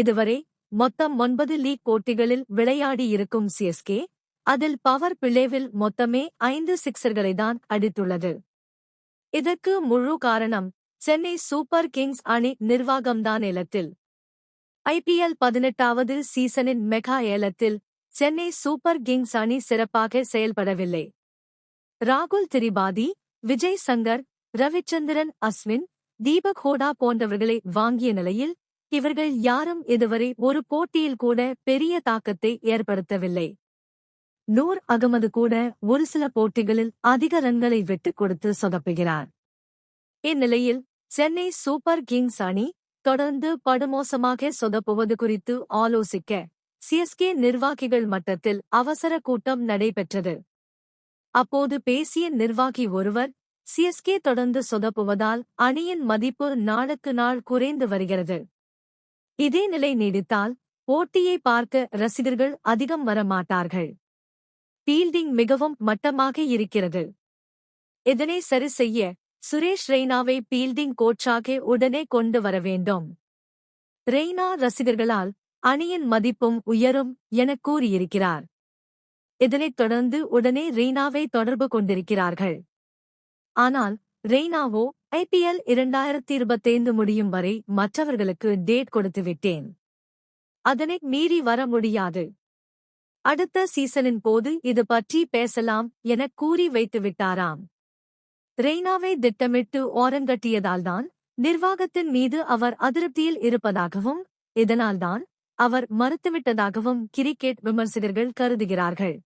இதுவரை மொத்தம் ஒன்பது லீக் போட்டிகளில் விளையாடியிருக்கும் சிஎஸ்கே அதில் பவர் பிளேவில் மொத்தமே ஐந்து சிக்சர்களைதான் அடித்துள்ளது. இதற்கு முழு காரணம் சென்னை சூப்பர் கிங்ஸ் அணி நிர்வாகம்தான் ஏலத்தில். ஐபிஎல் பதினெட்டாவது சீசனின் மெகா ஏலத்தில் சென்னை சூப்பர் கிங்ஸ் அணி சிறப்பாக செயல்படவில்லை. ராகுல் திரிபாதி விஜய் சங்கர் ரவிச்சந்திரன் அஸ்வின் தீபக் ஹோடா போன்றவர்களை வாங்கிய நிலையில் இவர்கள் யாரும் இதுவரை ஒரு போட்டியில் கூட பெரிய தாக்கத்தை ஏற்படுத்தவில்லை. நூர் அகமது கூட ஒரு சில போட்டிகளில் அதிக ரன்களை விட்டுக் கொடுத்து சொதப்புகிறார். இந்நிலையில் சென்னை சூப்பர் கிங்ஸ் அணி தொடர்ந்து படுமோசமாக சொதப்புவது குறித்து ஆலோசிக்க சிஎஸ்கே நிர்வாகிகள் மட்டத்தில் அவசர கூட்டம் நடைபெற்றது. அப்போது பேசிய நிர்வாகி ஒருவர் சிஎஸ்கே தொடர்ந்து சொதப்புவதால் அணியின் மதிப்பு நாளுக்கு நாள் குறைந்து வருகிறது. இதே நிலை நீடித்தால் போட்டியை பார்க்க ரசிகர்கள் அதிகம் வரமாட்டார்கள். பீல்டிங் மிகவும் மட்டமாக இருக்கிறது. இதனை சரி செய்ய சுரேஷ் ரெய்னாவை பீல்டிங் கோச்சாக உடனே கொண்டு வர வேண்டும். ரெய்னா ரசிகர்களால் அணியின் மதிப்பும் உயரும் எனக் கூறியிருக்கிறார். இதனைத் தொடர்ந்து உடனே ரெய்னாவை தொடர்பு கொண்டிருக்கிறார்கள். ஆனால் ரெய்னாவோ ஐபிஎல் இரண்டாயிரத்தி இருபத்தைந்து முடியும் வரை மற்றவர்களுக்கு டேட் கொடுத்து விட்டேன். அதனை மீறி வர முடியாது. அடுத்த சீசனின் போது இது பற்றி பேசலாம் என கூறி வைத்து விட்டாராம். ரெய்னாவை திட்டமிட்டு ஓரங்கட்டியதால்தான் நிர்வாகத்தின் மீது அவர் அதிருப்தியில் இருப்பதாகவும் இதனால்தான் அவர் மறுத்துவிட்டதாகவும் கிரிக்கெட் விமர்சகர்கள் கருதுகிறார்கள்.